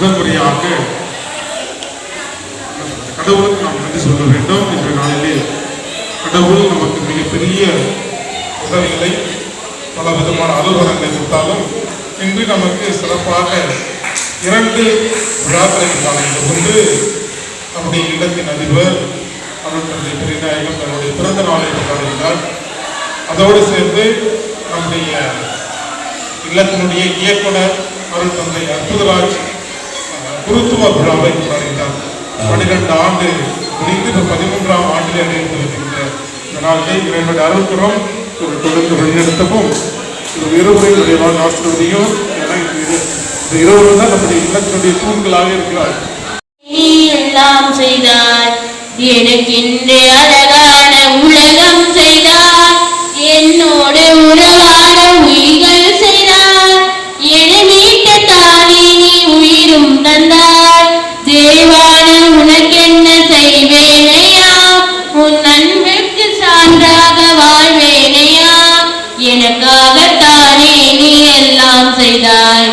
முதன்முறையாக கடவுளுக்கு நாம் நன்றி சொல்ல வேண்டும் என்ற நாளிலே கடவுள் நமக்கு மிகப்பெரிய உதவிகளை பல விதமான அலுவலகங்களை கொடுத்தாலும் இன்று நமக்கு சிறப்பாக இரண்டு விழாக்களை காலையில் ஒன்று நம்முடைய இல்லத்தின் அதிபர் அருள்தந்தை பெரியநாயகம் தன்னுடைய பிறந்த நாளை கொண்டாடுகிறார். அதோடு சேர்ந்து நம்முடைய இல்லத்தினுடைய இயக்குனர் அருள் தந்தை அற்புதராஜ் குருத்துவ விழாவை கொண்டாடுகிறார் பன்னிரெண்டு ஆண்டு முடிந்து இப்ப பதிமூன்றாம் ஆண்டிலே அடைந்து இந்த நாளை இறைவனுடைய அருள்புறம் ஒரு தொடர்ந்து வழிநடத்தவும் இது இருவரை விரைவாக ஆசிர்வதியும் ஏன்னா இந்த இருவரும் தான் நம்முடைய இல்லத்தினுடைய தூண்களாக இருக்கிறார் நீ எல்லாம் செய்தாய். எனக்காகத்தானே நீ எல்லாம் செய்தாய்?